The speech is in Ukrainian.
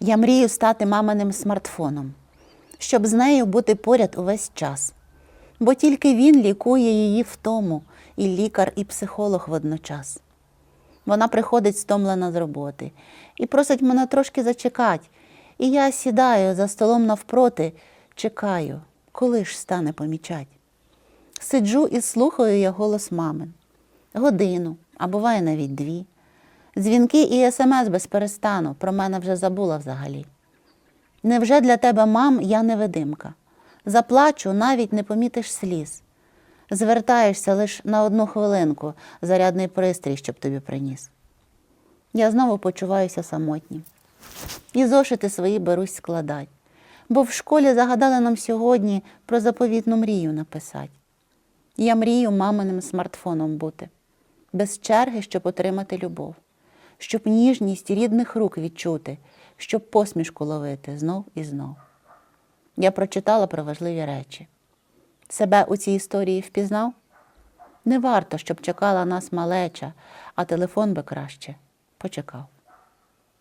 Я мрію стати маминим смартфоном, щоб з нею бути поряд увесь час. Бо тільки він лікує її втому, і лікар, і психолог водночас. Вона приходить стомлена з роботи і просить мене трошки зачекати. І я сідаю за столом навпроти, чекаю, коли ж стане помічать. Сиджу і слухаю я голос мамин. Годину, а буває навіть дві. Дзвінки і смс без перестану про мене вже забула взагалі. Невже для тебе, мам, я невидимка? Заплачу, навіть не помітиш сліз. Звертаєшся лише на одну хвилинку, зарядний пристрій, щоб тобі приніс. Я знову почуваюся самотнім. І зошити свої берусь складать. Бо в школі загадали нам сьогодні про заповітну мрію написати. Я мрію маминим смартфоном бути, без черги, щоб отримати любов, щоб ніжність рідних рук відчути, щоб посмішку ловити знов і знов. Я прочитала про важливі речі. Себе у цій історії впізнав? Не варто, щоб чекала нас малеча, а телефон би краще почекав.